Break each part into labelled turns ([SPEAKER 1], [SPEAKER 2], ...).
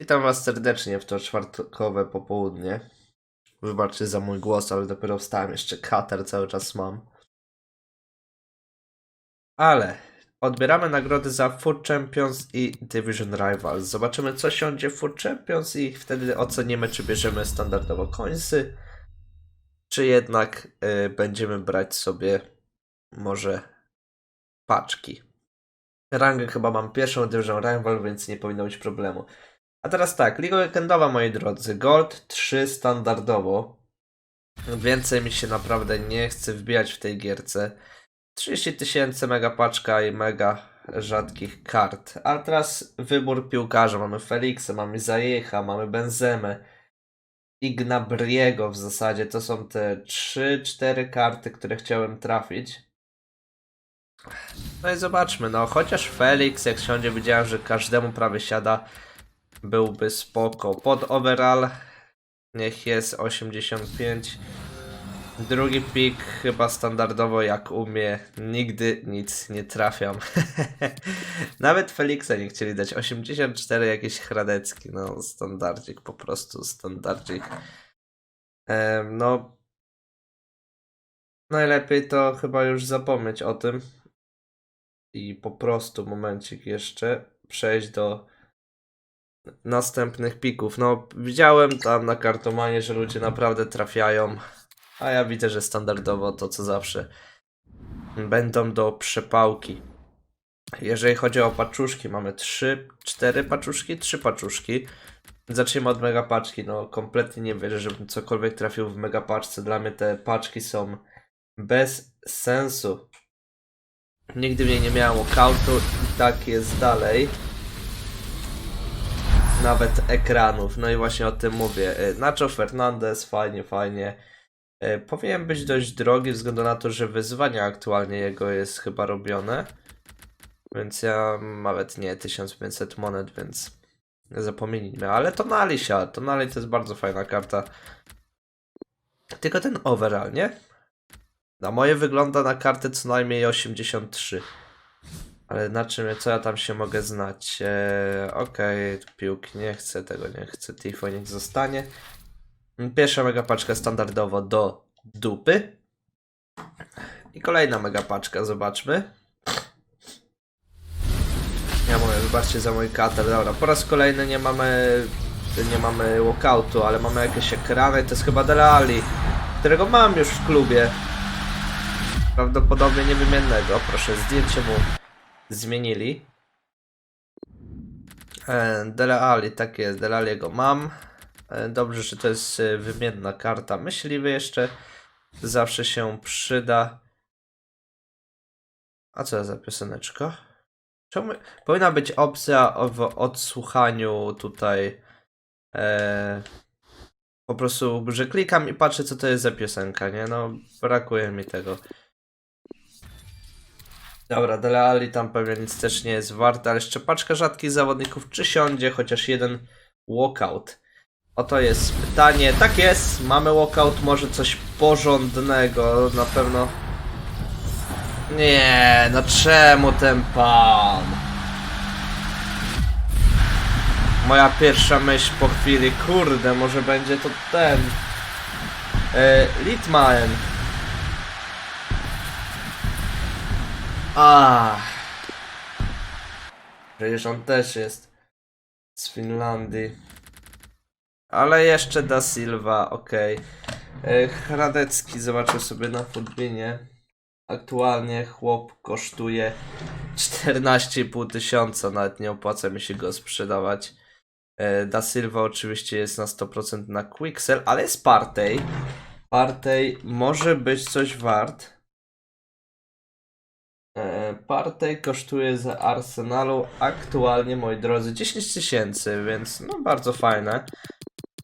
[SPEAKER 1] Witam Was serdecznie w to czwartkowe popołudnie. Wybaczcie za mój głos, ale dopiero wstałem, jeszcze kater cały czas mam. Ale odbieramy nagrody za Food Champions i Division Rivals. Zobaczymy co siądzie Food Champions i wtedy ocenimy czy bierzemy standardowo końsy, czy jednak y, będziemy brać sobie może paczki. Rangę chyba mam pierwszą Division Rival, więc nie powinno być problemu. A teraz tak, Liga Weekendowa moi drodzy, Gold 3 standardowo. Więcej mi się naprawdę nie chce wbijać w tej gierce. 30 tysięcy mega paczka i mega rzadkich kart. A teraz wybór piłkarza. Mamy Felixa, mamy Zajecha, mamy Benzemę. Ignabriego w zasadzie. To są te 3-4 karty, które chciałem trafić. No i zobaczmy, no chociaż Felix, jak siądzie, widziałem, że każdemu prawie siada byłby spoko. Pod overall niech jest 85. Drugi pik chyba standardowo jak umie. Nigdy nic nie trafiam. Nawet Felixa nie chcieli dać. 84 jakiś Hradecki. No standardzik po prostu standardzik. Em, no najlepiej to chyba już zapomnieć o tym. I po prostu momencik jeszcze przejść do następnych pików. No, widziałem tam na kartomanie, że ludzie naprawdę trafiają, a ja widzę, że standardowo to co zawsze będą do przepałki. Jeżeli chodzi o paczuszki, mamy 3, 4 paczuszki, 3 paczuszki. Zacznijmy od mega paczki. No, kompletnie nie wierzę, żebym cokolwiek trafił w mega paczce. Dla mnie te paczki są bez sensu. Nigdy w niej nie miałem walkoutu i tak jest dalej nawet ekranów. No i właśnie o tym mówię. Y, Nacho Fernandez, fajnie, fajnie. Y, Powinien być dość drogi, względu na to, że wyzwanie aktualnie jego jest chyba robione. Więc ja nawet nie 1500 monet, więc zapomnijmy. Ale to Nali się, to Nali to jest bardzo fajna karta. Tylko ten overall, nie? Na moje wygląda na kartę co najmniej 83. Ale na czym, co ja tam się mogę znać? Eee, Okej, piłki nie chcę, tego nie chcę, Tifo niech zostanie. Pierwsza mega paczka standardowo do dupy. I kolejna mega paczka, zobaczmy. Ja mówię, wybaczcie za mój kater, dobra, po raz kolejny nie mamy, nie mamy walkoutu, ale mamy jakieś ekrany, to jest chyba Dele Alli, którego mam już w klubie. Prawdopodobnie niewymiennego, proszę, zdjęcie mu zmienili. E, Dele Alli, tak jest, Dele Alliego mam. E, Dobrze, że to jest e, wymienna karta. Myśliwy jeszcze zawsze się przyda. A co za pioseneczka? Czemu? Powinna być opcja w odsłuchaniu tutaj. E, po prostu, że klikam i patrzę, co to jest za piosenka, nie? No, brakuje mi tego. Dobra, Dele Alli tam pewnie nic też nie jest warte, ale jeszcze paczka rzadkich zawodników, czy siądzie chociaż jeden walkout? Oto jest pytanie. Tak jest, mamy walkout, może coś porządnego, na pewno. Nie, no czemu ten pan? Moja pierwsza myśl po chwili, kurde, może będzie to ten. Litmaen. A. Przecież on też jest z Finlandii. Ale jeszcze Da Silva, okej. Okay. Hradecki zobaczę sobie na Foodbinie. Aktualnie chłop kosztuje 14,5 tysiąca, nawet nie opłaca mi się go sprzedawać. E, Da Silva oczywiście jest na 100% na Quicksell, ale jest Partey. Partey może być coś wart. Partey kosztuje z Arsenalu aktualnie, moi drodzy, 10 tysięcy, więc no bardzo fajne.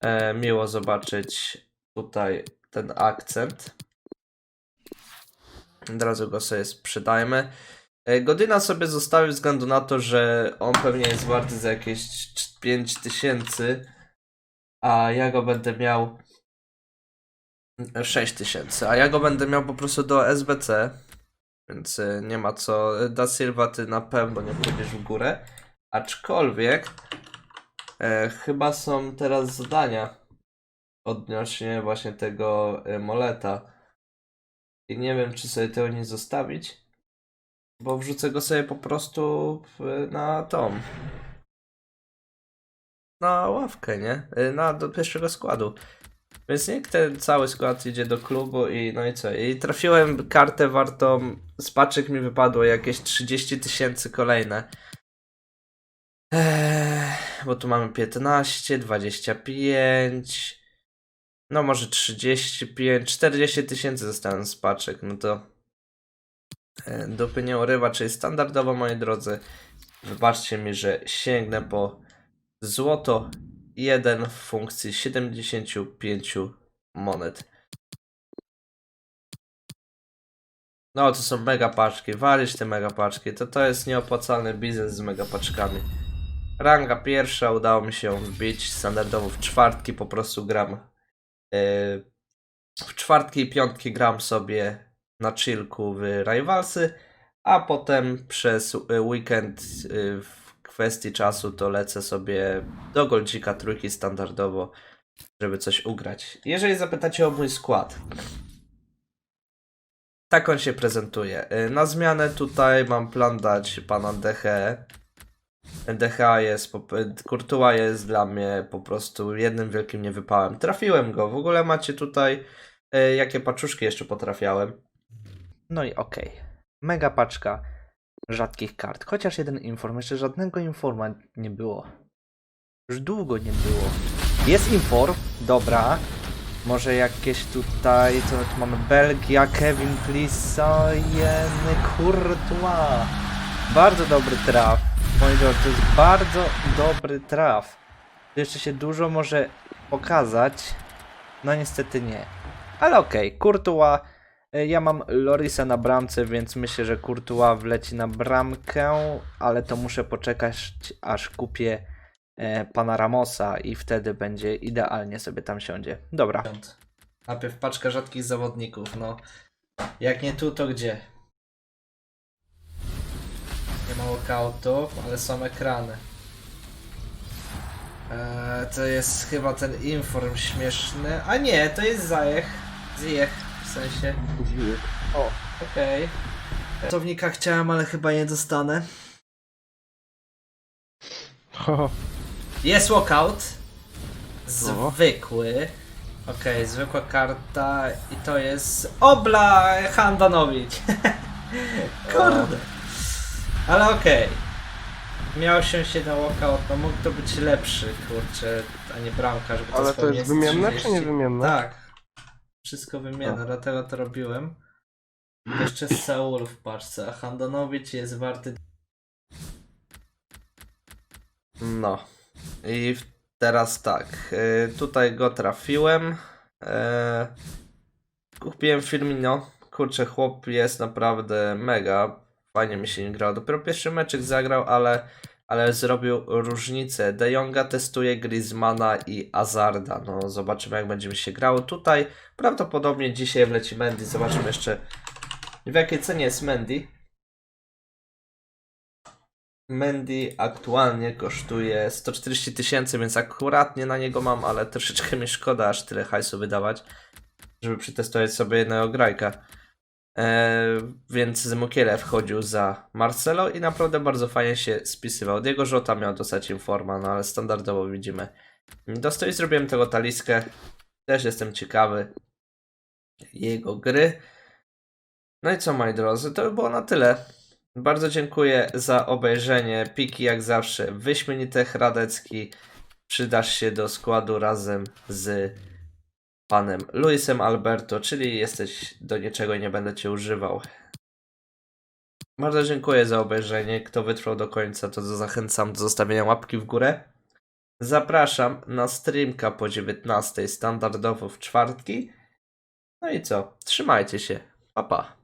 [SPEAKER 1] E, miło zobaczyć tutaj ten akcent. Od razu go sobie sprzedajmy. E, Godyna sobie zostawię ze względu na to, że on pewnie jest warty za jakieś 5 tysięcy, a ja go będę miał 6 tysięcy, a ja go będę miał po prostu do SBC. Więc y, nie ma co. Da Silva, ty na pewno nie pójdziesz w górę. Aczkolwiek E, chyba są teraz zadania odnośnie właśnie tego e, moleta. I nie wiem, czy sobie tego nie zostawić, bo wrzucę go sobie po prostu w, na tą. Na ławkę, nie? Na, do pierwszego składu. Więc niech ten cały skład idzie do klubu i no i co? I trafiłem kartę wartą, z paczek mi wypadło jakieś 30 tysięcy kolejne. Eee, bo tu mamy 15, 25, no może 35, 40 tysięcy zostałem z paczek, no to e, dupy nie urywa, czyli standardowo moi drodzy, wybaczcie mi, że sięgnę po złoto 1 w funkcji 75 monet. No to są mega paczki, walić te mega paczki, to to jest nieopłacalny biznes z mega paczkami. Ranga pierwsza udało mi się wbić standardowo w czwartki, po prostu gram yy, w czwartki i piątki gram sobie na chillku w Rivalsy, a potem przez weekend y, w kwestii czasu to lecę sobie do Goldzika trójki standardowo, żeby coś ugrać. Jeżeli zapytacie o mój skład, tak on się prezentuje. Y, Na zmianę tutaj mam plan dać pana Deche. DH jest, po- Courtois jest dla mnie po prostu jednym wielkim niewypałem. Trafiłem go, w ogóle macie tutaj e, jakie paczuszki jeszcze potrafiałem.
[SPEAKER 2] No i okej. Mega paczka rzadkich kart. Chociaż jeden inform. Jeszcze żadnego informa nie było. Już długo nie było. Jest inform. Dobra. Może jakieś tutaj... Co tu mamy? Belgia, Kevin Plisojeny, Courtois. Bardzo dobry traf. Moi drodzy, to jest bardzo dobry traf. Tu jeszcze się dużo może pokazać. No niestety nie. Ale okej, Courtois E, Ja mam Lorisa na bramce, więc myślę, że Courtois wleci na bramkę, ale to muszę poczekać, aż kupię e, pana Ramosa i wtedy będzie idealnie sobie tam siądzie. Dobra.
[SPEAKER 1] Najpierw paczka rzadkich zawodników, no. Jak nie tu, to gdzie? Nie ma walkoutów, ale są ekrany. Eee, to jest chyba ten inform śmieszny. A nie, to jest Zajech. Zjech, w sensie.
[SPEAKER 2] O,
[SPEAKER 1] Okej. Pracownika chciałem, ale chyba nie dostanę. Jest walkout. Zwykły. Okej, zwykła karta i to jest Obla Handanowicz. Kurde. Ale okej. Miał się się na walkout, no mógł to być lepszy, kurczę, a nie bramka, żeby to
[SPEAKER 3] Ale to jest wymienne, czy
[SPEAKER 1] 30.
[SPEAKER 3] niewymienne?
[SPEAKER 1] Tak. Wszystko wymienne, dlatego to robiłem. Jeszcze Seul w paczce, a Handanowicz jest warty... No. I teraz tak. y, tutaj go trafiłem. E, kupiłem Firmino. Kurczę, chłop jest naprawdę mega. Fajnie mi się nim grał. Dopiero pierwszy meczek zagrał, ale, ale zrobił różnicę. De Jonga testuje Griezmana i Azarda. No, zobaczymy jak będzie mi się grało. Tutaj prawdopodobnie dzisiaj wleci Mendy. Zobaczymy jeszcze w jakiej cenie jest Mendy. Mendy aktualnie kosztuje 140 tysięcy, więc akuratnie na niego mam, ale troszeczkę mi szkoda aż tyle hajsu wydawać, żeby przetestować sobie jednego grajka. Eee, więc z Mukiele wchodził za Marcelo i naprawdę bardzo fajnie się spisywał. Diego Żota miał dostać informa, no ale standardowo widzimy. Dostał i zrobiłem tego taliskę. Też jestem ciekawy jego gry. No i co, moi drodzy, to by było na tyle. Bardzo dziękuję za obejrzenie. Piki jak zawsze wyśmienite Hradecki. Przydasz się do składu razem z panem Luisem Alberto, czyli jesteś do niczego i nie będę cię używał. Bardzo dziękuję za obejrzenie. Kto wytrwał do końca, to zachęcam do zostawienia łapki w górę. Zapraszam na streamka po 19 standardowo w czwartki. No i co? Trzymajcie się. Pa pa.